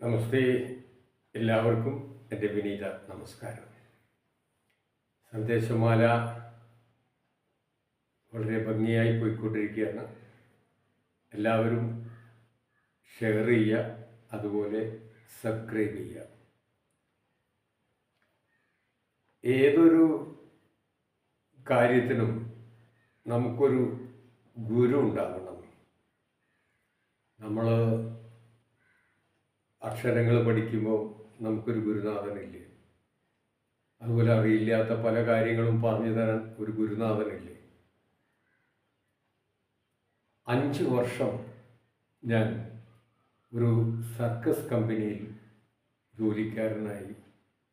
നമസ്തേ. എല്ലാവർക്കും എന്റെ വിനീത നമസ്കാരം. സന്ദേശമാല വളരെ ഭംഗിയായി പോയിക്കൊണ്ടിരിക്കുകയാണ്. എല്ലാവരും ഷെയർ ചെയ്യുക അതുപോലെ സബ്സ്ക്രൈബ് ചെയ്യുക. ഏതൊരു കാര്യത്തിനും നമുക്കൊരു ഗുരു ഉണ്ടാകണം നമ്മൾ അക്ഷരങ്ങൾ പഠിക്കുമ്പോൾ നമുക്കൊരു ഗുരുനാഥനില്ലേ? അതുപോലെ അറിയില്ലാത്ത പല കാര്യങ്ങളും പറഞ്ഞു തരാൻ ഒരു ഗുരുനാഥനില്ലേ? അഞ്ച് വർഷം ഞാൻ ഒരു സർക്കസ് കമ്പനിയിൽ ജോലിക്കാരനായി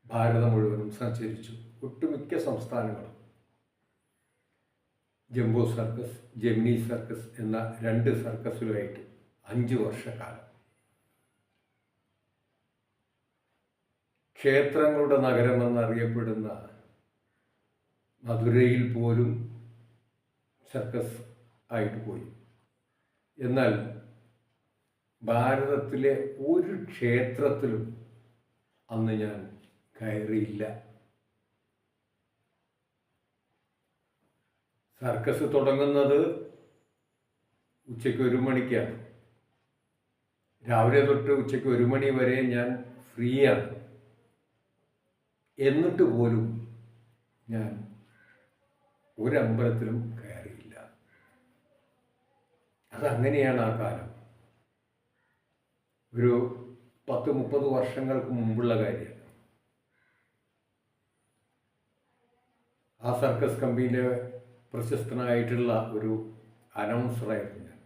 ഭാരതം മുഴുവനും സഞ്ചരിച്ചു. ഒട്ടുമിക്ക സംസ്ഥാനങ്ങളും. ജംബോ സർക്കസ് ജെമിനി സർക്കസ് എന്ന രണ്ട് സർക്കസുകളായിട്ട് അഞ്ച് വർഷക്കാലം. ക്ഷേത്രങ്ങളുടെ നഗരമെന്നറിയപ്പെടുന്ന മധുരയിൽ പോലും സർക്കസ് ആയിട്ട് പോയി എന്നാൽ ഭാരതത്തിലെ ഒരു ക്ഷേത്രത്തിലും അന്ന് ഞാൻ കയറിയില്ല. സർക്കസ് തുടങ്ങുന്നത് ഉച്ചയ്ക്ക് ഒരു മണിക്കാണ്. രാവിലെ തൊട്ട് ഉച്ചയ്ക്ക് ഒരു മണി വരെ ഞാൻ ഫ്രീ ആണ് എന്നിട്ട് പോലും ഞാൻ ഒരമ്പലത്തിലും കയറിയില്ല. അതങ്ങനെയാണ് ആ കാലം. ഒരു പത്ത് മുപ്പത് വർഷങ്ങൾക്ക് മുമ്പുള്ള കാര്യമാണ് ആ സർക്കസ് കമ്പനിയിലെ പ്രശസ്തനായിട്ടുള്ള ഒരു അനൗൺസറായിരുന്നു ഞാൻ.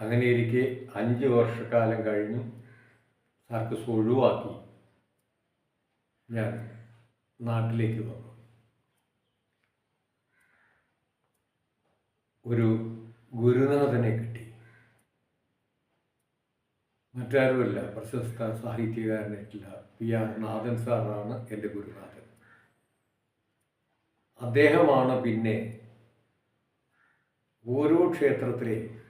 അങ്ങനെ ഇരിക്കെ അഞ്ച് വർഷക്കാലം കഴിഞ്ഞു. സർക്കസ് ഒഴിവാക്കി. ഞാൻ നാട്ടിലേക്ക് വന്നു. ഒരു ഗുരുനാഥനെ കിട്ടി. മറ്റാരുമല്ല പ്രശസ്ത സാഹിത്യകാരനായിട്ടുള്ള പി ആർ നാഥൻ സാറാണ് എന്റെ ഗുരുനാഥൻ. അദ്ദേഹമാണ് പിന്നെ ഓരോ ക്ഷേത്രത്തിലെയും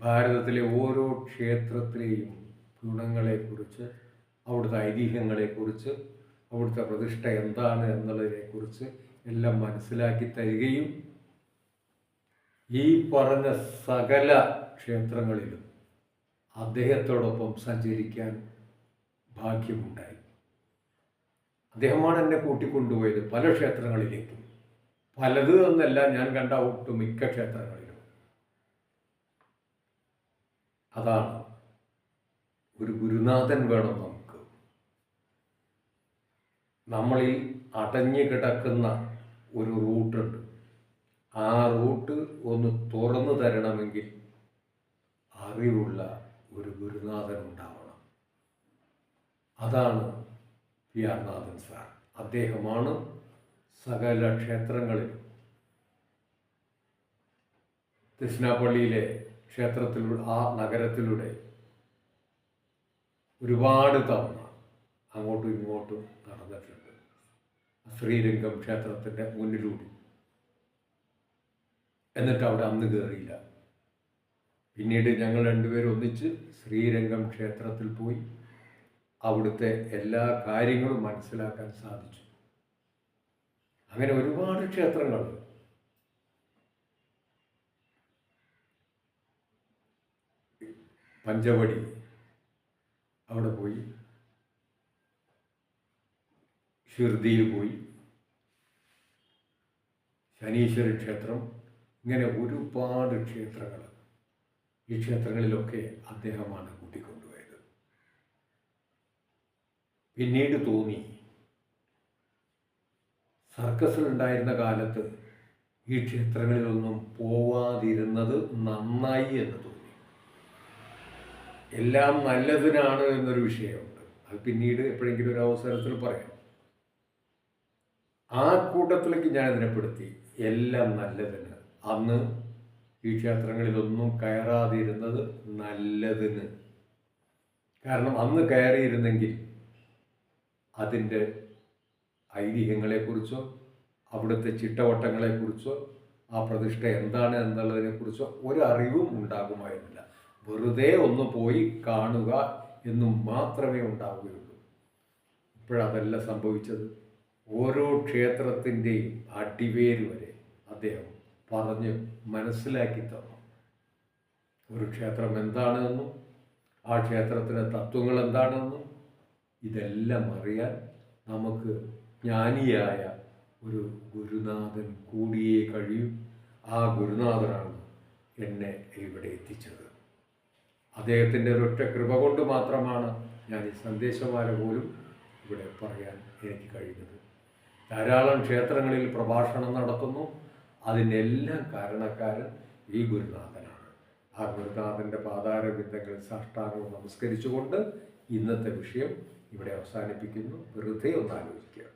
ഭാരതത്തിലെ ഓരോ ക്ഷേത്രത്തിലെയും ഗുണങ്ങളെക്കുറിച്ച് അവിടുത്തെ ഐതിഹ്യങ്ങളെക്കുറിച്ച് അവിടുത്തെ പ്രതിഷ്ഠ എന്താണ് എന്നുള്ളതിനെക്കുറിച്ച് എല്ലാം മനസ്സിലാക്കി തരികയും ഈ പറഞ്ഞ സകല ക്ഷേത്രങ്ങളിലും അദ്ദേഹത്തോടൊപ്പം സഞ്ചരിക്കാൻ ഭാഗ്യമുണ്ടായി. അദ്ദേഹമാണ് എന്നെ കൂട്ടിക്കൊണ്ടുപോയത് പല ക്ഷേത്രങ്ങളിലേക്കും. പലത് എന്നല്ല ഞാൻ കണ്ട ഒട്ടുമിക്ക ക്ഷേത്രങ്ങളിലും. അതാണ് ഒരു ഗുരുനാഥൻ വേണം നമുക്ക്. നമ്മളിൽ അടഞ്ഞു കിടക്കുന്ന ഒരു റൂട്ടുണ്ട് ആ റൂട്ട് ഒന്ന് തുറന്നു തരണമെങ്കിൽ അറിവുള്ള ഒരു ഗുരുനാഥൻ ഉണ്ടാവണം. അതാണ് പി ആർ നാഥൻ സാർ. അദ്ദേഹമാണ് സകല ക്ഷേത്രങ്ങളിൽ ദക്ഷിണാപ്പള്ളിയിലെ ക്ഷേത്രത്തിലൂടെ ആ നഗരത്തിലൂടെ ഒരുപാട് തവണ അങ്ങോട്ടും ഇങ്ങോട്ടും നടന്നിട്ടുണ്ട്. ശ്രീരംഗം ക്ഷേത്രത്തിന്റെ മുന്നിലൂടി. എന്നിട്ട് അവിടെ അന്ന് കയറിയില്ല പിന്നീട് ഞങ്ങൾ രണ്ടുപേരും ഒന്നിച്ച് ശ്രീരംഗം ക്ഷേത്രത്തിൽ പോയി. അവിടുത്തെ എല്ലാ കാര്യങ്ങളും മനസ്സിലാക്കാൻ സാധിച്ചു. അങ്ങനെ ഒരുപാട് ക്ഷേത്രങ്ങൾ. പഞ്ചവടി അവിടെ പോയി. ഷിർദിയിൽ പോയി. ശനീശ്വര ക്ഷേത്രം. ഇങ്ങനെ ഒരുപാട് ക്ഷേത്രങ്ങൾ ഈ ക്ഷേത്രങ്ങളിലൊക്കെ അദ്ദേഹമാണ് കൂട്ടിക്കൊണ്ടുപോയത്. പിന്നീട് തോന്നി സർക്കസിലുണ്ടായിരുന്ന കാലത്ത് ഈ ക്ഷേത്രങ്ങളിലൊന്നും പോവാതിരുന്നത് നന്നായി എന്ന് തോന്നി. എല്ലാം നല്ലതിനാണ് എന്നൊരു വിഷയമുണ്ട്. അത് പിന്നീട് എപ്പോഴെങ്കിലും ഒരു അവസരത്തിൽ പറയാം. ആ കൂട്ടത്തിലേക്ക് ഞാൻ ഇതിനെപ്പെടുത്തി എല്ലാം നല്ലതിന്. അന്ന് ഈ ക്ഷേത്രങ്ങളിലൊന്നും കയറാതിരുന്നത് നല്ലതിന്. കാരണം അന്ന് കയറിയിരുന്നെങ്കിൽ അതിന്റെ ഐതിഹ്യങ്ങളെക്കുറിച്ചോ അവിടുത്തെ ചിട്ടവട്ടങ്ങളെക്കുറിച്ചോ ആ പ്രതിഷ്ഠ എന്താണ് എന്നുള്ളതിനെക്കുറിച്ചോ ഒരറിവും ഉണ്ടാകുമായിരുന്നില്ല. വെറുതെ ഒന്ന് പോയി കാണുക എന്നും മാത്രമേ ഉണ്ടാവുകയുള്ളൂ. ഇപ്പോഴതല്ല സംഭവിച്ചത്. ഓരോ ക്ഷേത്രത്തിന്റെയും അടിവേര് വരെ അദ്ദേഹം പറഞ്ഞ് മനസ്സിലാക്കി തന്നു. ഒരു ക്ഷേത്രം എന്താണെന്നും ആ ക്ഷേത്രത്തിലെ തത്വങ്ങൾ എന്താണെന്നും ഇതെല്ലാം അറിയാൻ നമുക്ക് ജ്ഞാനിയായ ഒരു ഗുരുനാഥൻ കൂടിയേ കഴിയും. ആ ഗുരുനാഥനാണ് എന്നെ ഇവിടെ എത്തിച്ചത്. അദ്ദേഹത്തിന്റെ ഒരൊറ്റ കൃപ കൊണ്ട് മാത്രമാണ് ഞാൻ ഈ സന്ദേശമാല പോലും ഇവിടെ പറയാൻ എനിക്ക് കഴിയുന്നത്. ധാരാളം ക്ഷേത്രങ്ങളിൽ പ്രഭാഷണം നടത്തുന്നു. അതിനെല്ലാം കാരണക്കാരൻ ഈ ഗുരുനാഥനാണ്. ആ ഗുരുനാഥന്റെ പാതാര ബിന്ദങ്ങൾ സാഷ്ടാംഗം നമസ്കരിച്ചുകൊണ്ട് ഇന്നത്തെ വിഷയം ഇവിടെ അവസാനിപ്പിക്കുന്നു. വെറുതെ ഒന്ന് ആലോചിക്കുക